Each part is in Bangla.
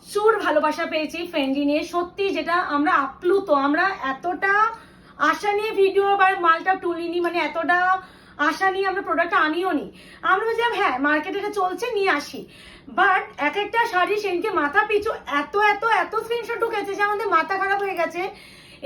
প্রচুর ভালোবাসা পেয়েছি ফ্রেন্ডি নিয়ে। সত্যি যেটা আমরা আপ্লুত, আমরা এতটা আশা নিয়ে ভিডিও বা মালটা তুলিনি মানে এতটা আশা নিয়ে আমরা প্রোডাক্টটা আনিও নি। আমরা বলছিলাম হ্যাঁ মার্কেটে এটা চলছে, নিয়ে আসি। বাট এক একটা শাড়ি সেদিনকে মাথা পিছু এত এত এত স্ক্রিনশট ঢুকেছে যে আমাদের মাথা খারাপ হয়ে গেছে।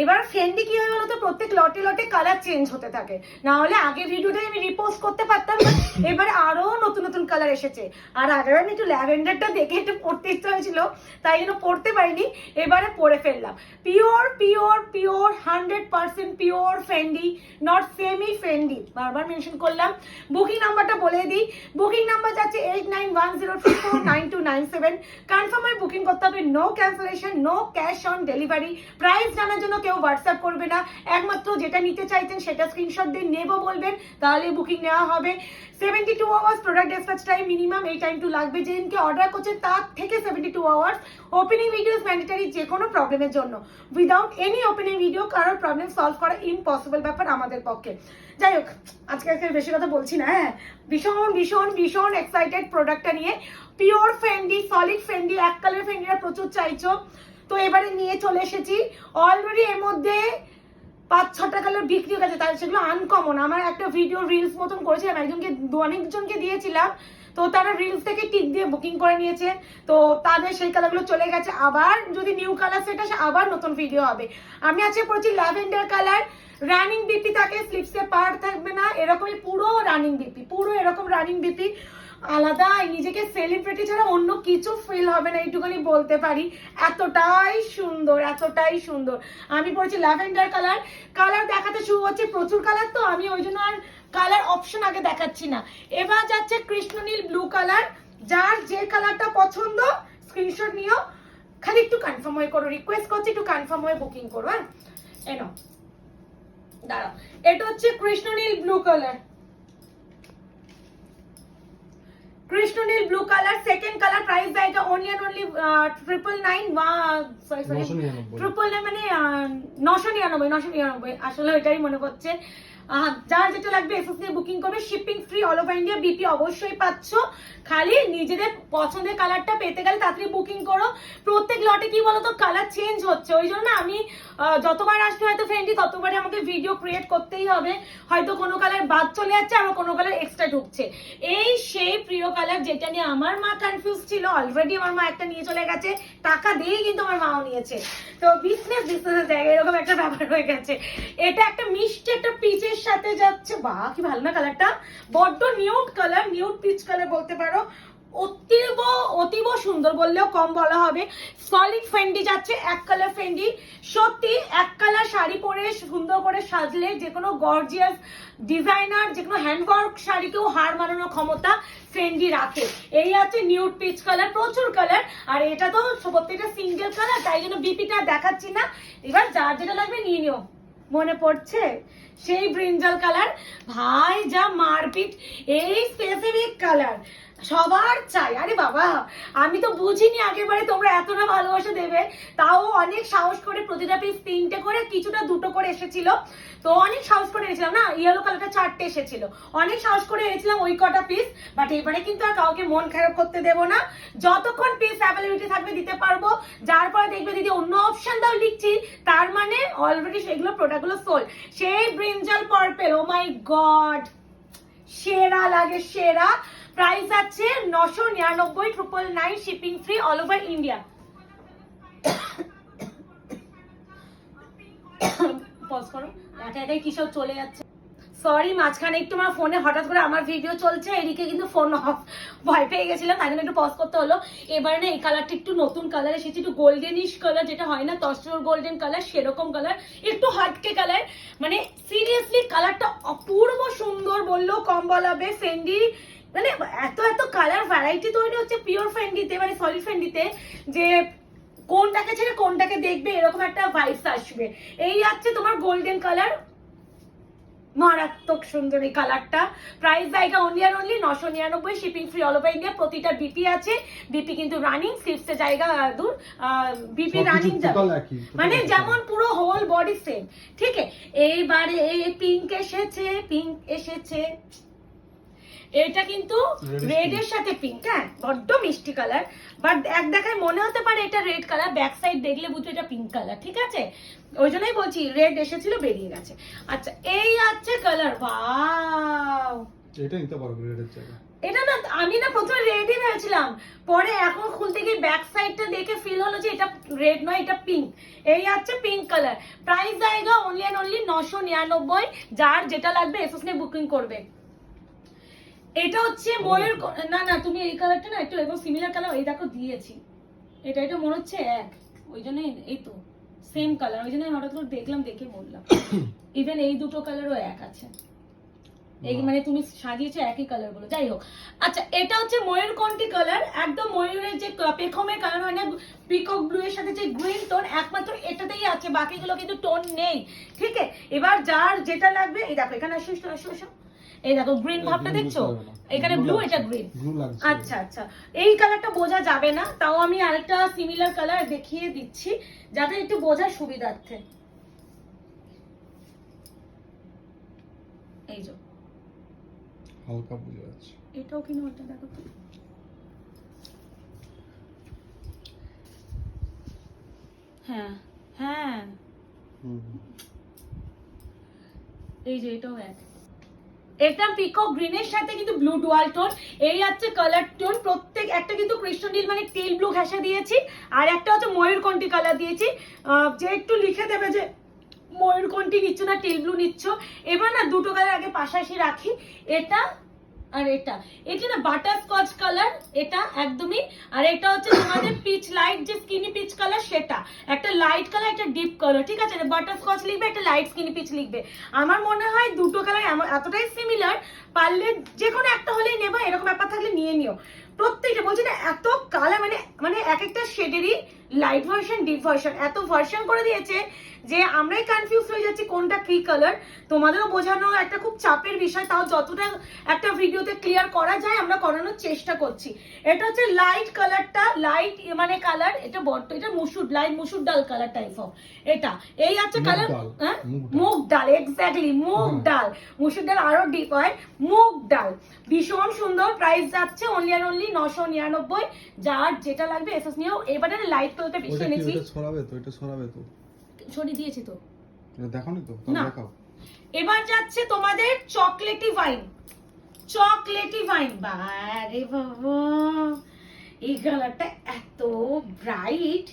এবার ফ্রেন্ডি কি হয় বলতো? প্রত্যেক লটে লটে কালার চেঞ্জ হতে থাকে। না হলে আগে ভিডিওটাই আমি রিপোস্ট করতে পারতাম না এবারে আরও নতুন নতুন কালার এসেছে। আর আগের আমি একটু ল্যাভেন্ডারটা দেখে একটু পড়তে ইচ্ছা হয়েছিল, তাই জন্য পড়তে পারিনি। এবারে পড়ে ফেললাম। Pure pure pure hundred percent pure Fendi not semi Fendi বারবার মেনশন করলাম। বুকিং নাম্বারটা বলে দিই। বুকিং নাম্বার যাচ্ছে eight nine one zero three four nine two nine seven কনফার্মের booking করতে হবে। No cancellation no cash on delivery price জানার জন্য কেউ হোয়াটসঅ্যাপ করবে না। একমাত্র যেটা নিতে চাইছেন সেটা স্ক্রিনশট দিয়ে নেব বলবেন, তাহলে বুকিং নেওয়া হবে। Seventy two hours product dispatch time minimum এই টাইমটু লাগবে। যেদিনকে অর্ডার করছেন, তার থেকে seventy two hours opening videos mandatory যে কোনো প্রবলেমের জন্য। উইদাউট এনি ওপেনিং ভিডিও কারোর প্রবলেম সলভ করা ইম্পসিবল ব্যাপার আমাদের পক্ষে। যাই হোক, আজকে আজকে বেশি কথা বলছি না হ্যাঁ? ভীষণ ভীষণ ভীষণ এক্সাইটেড প্রোডাক্টটা নিয়ে। পিওর ফ্রেন্ডি সলিড ফ্রেন্ডি এক কালার ফ্রেন্ডিরা প্রচুর চাইছো। তো এবারে নিয়ে চলে এসেছি। অলরেডি এর মধ্যে পাঁচ ছটা কালার বিক্রি হয়ে গেছে। তার সেগুলো আনকমন আমার একটা ভিডিও রিলস মতন করেছিলাম একজনকে অনেকজনকে দিয়েছিলাম। তো তারা রিলস থেকে টিক দিয়ে বুকিং করে নিয়েছে। তো তাদের সেই কালারগুলো চলে গেছে। আবার যদি নিউ কালার সেট আসে, আবার নতুন ভিডিও হবে। আমি আজকে পড়ছি ল্যাভেন্ডার কালার রানিং বিপি থাকে স্লিপসে পার থাকবে না। এরকমই পুরো রানিং বিপি পুরো এরকম রানিং বিপি আলাদা নিজেকে সেলিব্রিটি ছাড়া অন্য কিছু ফিল হবে না, এইটুকুনি বলতে পারি। এতটাই সুন্দর এতটাই সুন্দর। আমি পড়েছি ল্যাভেন্ডার কালার। কালার দেখাতে শুরু হচ্ছে প্রচুর কালার তো, আমি ওই জন্য আর কালার অপশন আগে দেখাচ্ছি না। এবার যাচ্ছে কৃষ্ণনীল ব্লু কালার। যার যে কালারটা পছন্দ স্ক্রিনশট নিও। খালি একটু কনফার্ম হয়ে করো রিকোয়েস্ট করছি, একটু কনফার্ম হয়ে বুকিং করো হ্যাঁ? এনো দাঁড়াও। এটা হচ্ছে কৃষ্ণনীল blue colour কৃষ্ণনীল blue colour second colour price দেয়টা only and only triple nine sorry sorry triple nine মানে নশো নিরানব্বই নশো নিরানব্বই। আসলে ওইটাই মনে পড়ছে। যার যেটা লাগবে এসএস দিয়ে বুকিং করবে shipping free all over India BP অবশ্যই পাচ্ছ। খালি নিজেদের পছন্দের কালারটা পেতে গেলে তাড়াতাড়ি বুকিং করো। প্রত্যেক লটে কি বলতো কালার চেঞ্জ হচ্ছে। ওই জন্য আমি যতবার আসবে হয়তো ফ্রেন্ডলি ততবারই আমাকে ভিডিও ক্রিয়েট করতেই হবে। হয়তো কোনো কালার বাদ চলে যাচ্ছে, আবার কোনো কালার এক্সট্রা ঢুকছে। এই সেই প্রিয় কালার যেটা নিয়ে আমার মা কনফিউজ ছিল। অলরেডি আমার মা একটা নিয়ে চলে গেছে। টাকা দিয়েই কিন্তু আমার মাও নিয়েছে। তো বিজনেস বিজনেসের জায়গায় এরকম একটা ব্যাপার হয়ে গেছে। এটা একটা মিষ্টি একটা পিচের সাথে যাচ্ছে, বাহ, কি ভালো না কালারটা বড্ড nude colour nude peach colour বলতে পারো। অতীব অতীব সুন্দর বললেও কম বলা হবে। সলিড ফেন্ডি যাচ্ছে, এক কালার ফেন্ডি সত্যি, এক কালার শাড়ি পরে সুন্দর করে সাজলে যে কোনো গর্জিয়াস ডিজাইনার যে কোনো হ্যান্ডওয়ার্ক শাড়িকেও হার মানানোর ক্ষমতা ফেন্ডি রাখে। এই আছে নিউড পিচ কালার প্রচুর কালার আর এটা তো প্রত্যেকটা সিঙ্গেল কালার তাই জন্য বিপিটা দেখাচ্ছি না। এবার যার যেটা লাগবে নিয়ে নিও। মনে পড়ছে? সেই ব্রিঞ্জাল কালার ভাই যা মারপিট এই স্পেসিফিক কালার সবার চাই। আরে বাবা, আমি তো বুঝিনি আগেরবারে তোমরা এতটা ভালোবাসা দেবে। তাও অনেক সাহস করে প্রতিটা পিস তিনটে করে, কিছুটা দুটো করে এসেছিল। তো অনেক সাহস করে এনেছিলাম না? ইয়েলো কালারটা চারটে এসেছিল। অনেক সাহস করে এনেছিলাম ওই কটা পিস বাট এবারে কিন্তু আর কাউকে মন খারাপ করতে দেবো না। যতক্ষণ পিস অ্যাভেলেবিলিটি থাকবে দিতে পারব। যার পরে দেখবে দিদি অন্য অপশন দাও লিখছি। তার মানে অলরেডি সেগুলো প্রোডাক্টগুলো সোল সেই brinjal purple oh my god সেরা লাগে, সেরা। প্রাইস আছে নশো নিরানব্বই triple nine shipping free all over India pause চলে যাচ্ছে। সরি মাঝখানে একটু আমার ফোনে হঠাৎ করে আমার ভিডিও চলছে, এদিকে কিন্তু ফোন ভয় পেয়ে গেছিলাম, তাই জন্য একটু পজ করতে হলো। এবারে না, এই কালারটা একটু নতুন কালার এসেছে, একটু গোল্ডেনিশ কালার যেটা হয় না তসর গোল্ডেন কালার সেরকম কালার একটু হাটকে কালার মানে সিরিয়াসলি কালারটা অপূর্ব সুন্দর বললেও কম বলাবে ফেন্ডি মানে এত এত কালার ভ্যারাইটি তৈরি হচ্ছে পিওর ফ্যান্ডিতে মানে সলিড ফেন্ডিতে যে কোনটাকে ছেড়ে কোনটাকে দেখবে এরকম একটা ভাইবস আসবে। এই আছে তোমার গোল্ডেন কালার মারাত্মক সুন্দর এই কালারটা প্রাইস জায়গা অনলি আর অনলি নশো নিরানব্বই shipping free all over India প্রতিটা বিপি আছে। বিপি কিন্তু রানিং স্লিপসের জায়গা দূর। বিপি রানিং মানে যেমন পুরো হোল বডি সেম ঠিক আছে এইবারে পিঙ্ক এসেছে পিঙ্ক এসেছে। এটা কিন্তু রেড এর সাথে পিঙ্ক হ্যাঁ বড্ড মিষ্টি কালার বাট এক দেখায় মনে হতে পারে এটা রেড কালার ব্যাক সাইড দেখলে বুঝতে এটা পিঙ্ক কালার ঠিক আছে? ওই জন্যই বলছি রেড এসেছিল বেরিয়ে গেছে। আচ্ছা এই আছে কালার ওয়াও এটা নিতে পারব রেডের জায়গায় এটা না আমি না প্রথমে রেডই ভেবেছিলাম পরে এখন খুলতে গিয়ে ব্যাক সাইডটা দেখে ফিল হলো যে এটা রেড নয় এটা পিঙ্ক এই আছে পিঙ্ক কালার প্রাইস জায়গা অনলি অ্যান্ড অনলি নশো নিরানব্বই যার যেটা লাগবে এসএস নিয়ে বুকিং করবে। এটা হচ্ছে ময়ূর না না তুমি এই কালারটা না একটু এরকম সিমিলার কালার এই দেখো দিয়েছি। এটা এটা মনে হচ্ছে এক। ওই জন্য এই তো সেম কালার ওই জন্য হঠাৎ করে দেখলাম দেখে বললাম। ইভেন এই দুটো কালারও এক আছে। এই মানে তুমি সাজিয়েছো একই কালারগুলো যাই হোক। আচ্ছা এটা হচ্ছে ময়ূরকণ্ঠী কালার একদম ময়ূরের যে পেখমের কালার হয় না পিকক ব্লু এর সাথে যে গ্রিন টোন একমাত্র এটাতেই আছে। বাকিগুলো কিন্তু টোন নেই। ঠিক আছে এবার যার যেটা লাগবে এই দেখো এখানে আসো, আসো আসো। এই দেখো গ্রিন ভাবটা দেখছ। এখানে ব্লু এটা গ্রিন আচ্ছা আচ্ছা। এই কালারটা বোঝা যাবে না তাও আমি আরেকটা সিমিলার কালার দেখিয়ে দিচ্ছি যাতে একটু বোঝার সুবিধার্থে। এই যে। হালকা বুঝে যাচ্ছে। এটাও কিনো এটা দেখো। তো হ্যাঁ। হ্যাঁ এই যে এটাও এক। এটা পিকক গ্রিনের সাথে কিন্তু ব্লু ডুয়াল টোন এই হচ্ছে কালার টোন প্রত্যেক, একটা কিন্তু কৃষ্ণনীল মানে টেল ব্লু ঘেঁষা দিয়েছি, আর একটা হচ্ছে ময়ূরকণ্ঠী কালার দিয়েছি। যে একটু লিখে দেবে যে ময়ূরকণ্ঠী নিচ্ছ না টেল ব্লু নিচ্ছ। এবার না দুটো কালার আগে পাশাপাশি রাখি। এটা আর এটা। এটা না বাটার স্কচ কালার এটা একদমই। আর এটা হচ্ছে তোমাদের পিচ লাইট যে স্কিনি পিচ কালার সেটা। একটা লাইট কালার একটা ডিপ কালার ঠিক আছে? বাটার স্কচ লিখবে, একটা লাইট স্কিনি পিচ লিখবে। আমার মনে হয় দুটো কালার এতটাই সিমিলার পারলে যে কোনো একটা হলেই নেবা, এরকম ব্যাপার থাকলে নিয়ে নিও। প্রত্যেকটা, বলছি না, এত কালার মানে মানে এক একটা শেডেরই লাইট ভার্সন ডিপ ভার্সন এত ভার্সন করে দিয়েছে যে আমরাই কনফিউজ হয়ে যাচ্ছি কোনটা কি কালার তোমাদেরও বোঝানো একটা খুব চাপের বিষয় তাও যতটা একটা ভিডিওতে ক্লিয়ার করা যায় আমরা করানোর চেষ্টা করছি। এটা হচ্ছে লাইট কালারটা লাইট মানে কালার এটা বড্ড এটা মুসুর লাইট মুসুর ডাল কালার টাইপ অফ এটা এই আছে কালার হ্যাঁ? মুগ ডাল। এক্স্যাক্টলি মুগ ডাল। মুসুর ডাল আরও ডিপ হয়। মুগ ডাল ভীষণ সুন্দর প্রাইস যাচ্ছে অনলি আর অনলি নশো নিরানব্বই। যার যেটা লাগবে এসএস নিয়েও এবারে লাইট বেশি ওটা এনেছি। ওটা ছড়াবে তো এটা ছড়াবে তো। সরিয়ে দিয়েছি তো। এটা দেখোনি তো দেখাও। এবার যাচ্ছে তোমাদের চকলেটি ওয়াইন চকলেটি ওয়াইন বারে বাবা এই কালারটা এত ব্রাইট।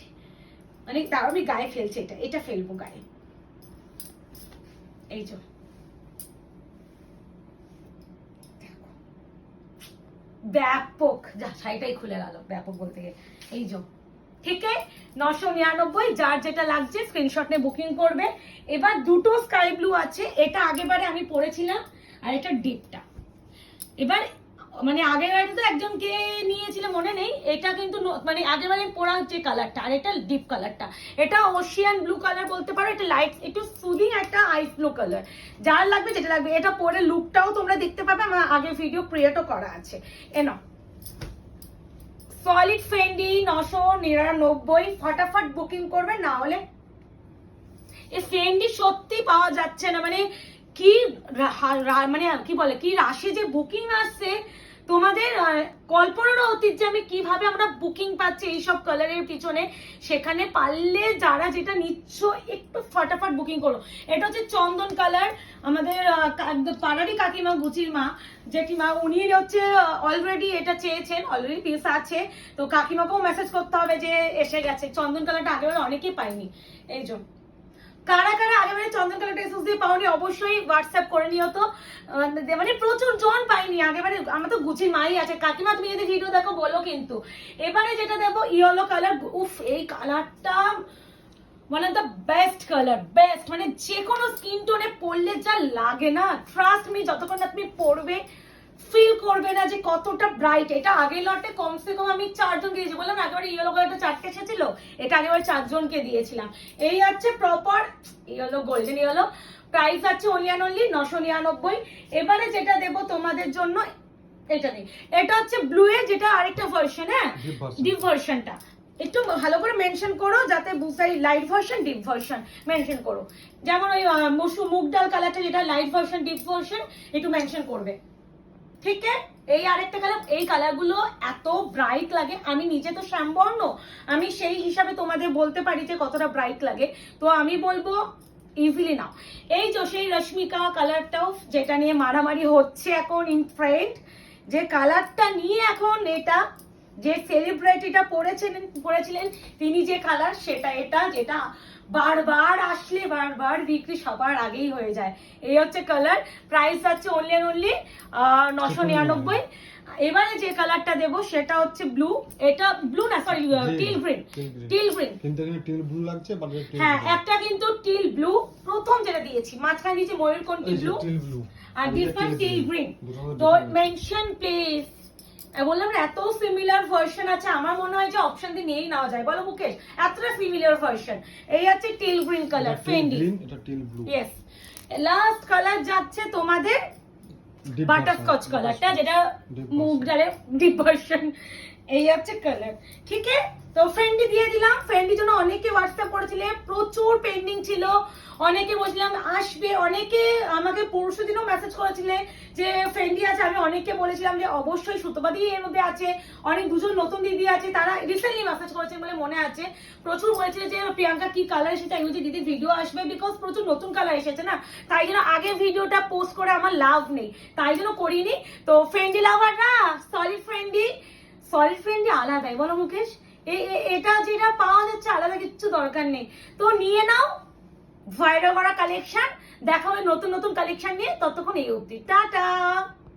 মানে তার আমি গায়ে ফেলছি এটা এটা ফেলব গায়ে। এই যে ব্যাপক যা শাড়িটাই খুলে গেল ব্যাপক বলতে গিয়ে এই যে আছে? নশো নিরানব্বই, যার যেটা লাগছে স্ক্রিনশট নিয়ে বুকিং করবে। এবার দুটো স্কাই ব্লু আছে, এটা আগেবারে আমি পরেছিলাম আর এটা ডিপটা এবার মানে আগের বারে তো একজনকে নিয়েছিল, মনে নেই? এটা কিন্তু মানে আগের বারে পরা যে কালারটা আর এটা ডিপ কালারটা এটা ওশিয়ান ব্লু কালার বলতে পারো, এটা লাইট একটু সুদিং একটা আইস ব্লু কালার যার লাগবে, যেটা লাগবে। এটা পরে লুকটাও তোমরা দেখতে পাবে, আমার আগের ভিডিও ক্রিয়েটও করা আছে। এনো সলিড ফেন্ডি নশো নিরানব্বই ফটাফট বুকিং করবে, না হলে এই ফেন্ডি সত্যি পাওয়া যাচ্ছে না। মানে কি মানে কি বলে, কি রাশি যে বুকিং আসছে তোমাদের আহ, কল্পনারও অতীত যে আমি কীভাবে আমরা বুকিং পাচ্ছি এইসব কালারের পিছনে সেখানে পারলে যারা যেটা নিচ্ছ একটু ফটাফট বুকিং করো। এটা হচ্ছে চন্দন কালার আমাদের পাড়ারই কাকিমা গুচির মা। জেঠিমা উনি হচ্ছে অলরেডি এটা চেয়েছেন অলরেডি পিস আছে। তো কাকিমাকেও মেসেজ করতে হবে যে এসে গেছে। চন্দন কালারটা আগেবারে অনেকেই পাইনি এই জন্য। কারা কারা আগেবারে চন্দন কালার এসএস দিয়ে পাওনি, অবশ্যই হোয়াটসঅ্যাপ করে নিও তো। মানে প্রচুর জন পাইনি আগেবারে আমার তো গুচির মাই আছে। কাকিমা, তুমি যদি ভিডিও দেখো, বলো কিন্তু। এবারে যেটা দেবো ইয়েলো কালার উফ, এই কালারটা one of the best colour best মানে যে কোনো স্কিন টোনে পরলে যা লাগে না। ট্রাস্ট মি যতক্ষণ না তুমি পরবে ফিল করবে না যে কতটা ব্রাইট এটা আগের লটে কমসে কম আমি চারজন দিয়েছি। বললাম না, একেবারে ইয়েলো কালারটা চারটে এসেছিল এটা আগেবার চারজনকে দিয়েছিলাম। এই হচ্ছে proper yellow golden yellow price আছে অনলি নশো নিরানব্বই। এবারে যেটা দেবো তোমাদের জন্য এটা নেই। এটা হচ্ছে ব্লু এ যেটা আরেকটা ভার্সন হ্যাঁ? ডিপ ভার্সনটা একটু ভালো করে মেনশন করো যাতে বুঝাই light version deep version mention করো। যেমন ওই মসু মুগ ডাল কালারটা যেটা লাইট ভার্সন ডিপ ভার্সন একটু মেনশন করবে। আছে? এই আরেকটা কালার এই কালারগুলো এত ব্রাইট লাগে। আমি নিজে তো শ্যামবর্ণ। আমি সেই হিসাবে তোমাদের বলতে পারি যে কতটা ব্রাইট লাগে। তো আমি বলব ইজিলি নাও। এই যে সেই রশ্মিকা কালারটাও যেটা নিয়ে মারামারি হচ্ছে এখন ইন ট্রেন্ড যে কালারটা নিয়ে এখন এটা, যে সেলিব্রিটিটা পড়েছিলেন পড়েছিলেন, তিনি যে কালার সেটা এটা, যেটা বারবার আসলে বারবার বিক্রি সবার আগেই হয়ে যায়। এই হচ্ছে কালার প্রাইস যাচ্ছে অনলি অ্যান্ড অনলি নশো নিরানব্বই। এবারে যে কালারটা দেবো সেটা হচ্ছে ব্লু এটা ব্লু না sorry teal green teal green কিন্তু এখানে টিল ব্লু লাগছে বাট হ্যাঁ একটা কিন্তু টিল ব্লু প্রথম যেটা দিয়েছি মাঝখানে দিয়েছি ময়ূরকণ্ঠী ব্লু টিল ব্লু আর ডিফারেন্ট টিল গ্রিন তো মেনশন প্লিজ বললাম না, এত সিমিলার ভার্সন আছে আমার মনে হয় যে অপশন দিয়ে নিয়েই নেওয়া যায়। বলো মুকেশ এতটা সিমিলার ভার্সন এই হচ্ছে টিল গ্রিন কালার ফেন্ডি এটা teal blue yes last colour যাচ্ছে তোমাদের বাটারস্কচ কালারটা যেটা মুগ version. ডালের ডিপ ভার্সন এই হচ্ছে কালার ঠিক আছে? তো ফ্রেন্ডি দিয়ে দিলাম। ফ্রেন্ডির জন্য অনেকে হোয়াটসঅ্যাপ করেছিলে। প্রচুর পেন্ডিং ছিল। অনেকে বলছিলাম, আসবে। অনেকে আমাকে পরশু দিনও মেসেজ করেছিলে যে ফ্রেন্ডি আছে। আমি অনেককে বলেছিলাম যে, অবশ্যই সুতোবাদি এর মধ্যে আছে। অনেক দুজন নতুন দিদি আছে। তারা রিসেন্টলি মেসেজ করেছেন বলে মনে আছে। প্রচুর বলেছিল যে, প্রিয়াঙ্কা, কি কালার এসেছে? আমি বলছি দিদি ভিডিও আসবে বিকজ প্রচুর নতুন কালার এসেছে না। তাই জন্য আগে ভিডিওটা পোস্ট করে আমার লাভ নেই। তাই জন্য করিনি। তো ফ্রেন্ডি লাভাররা সরি ফ্রেন্ডি সলিড ফ্রেন্ডই আলাদাই বলো মুকেশ এটা যেটা পাওয়া যাচ্ছে আলাদা কিচ্ছু দরকার নেই। তো নিয়ে নাও ভাইরাল করা কালেকশন দেখা হবে নতুন নতুন কালেকশন নিয়ে ততক্ষণ এই অবধি। টাটা!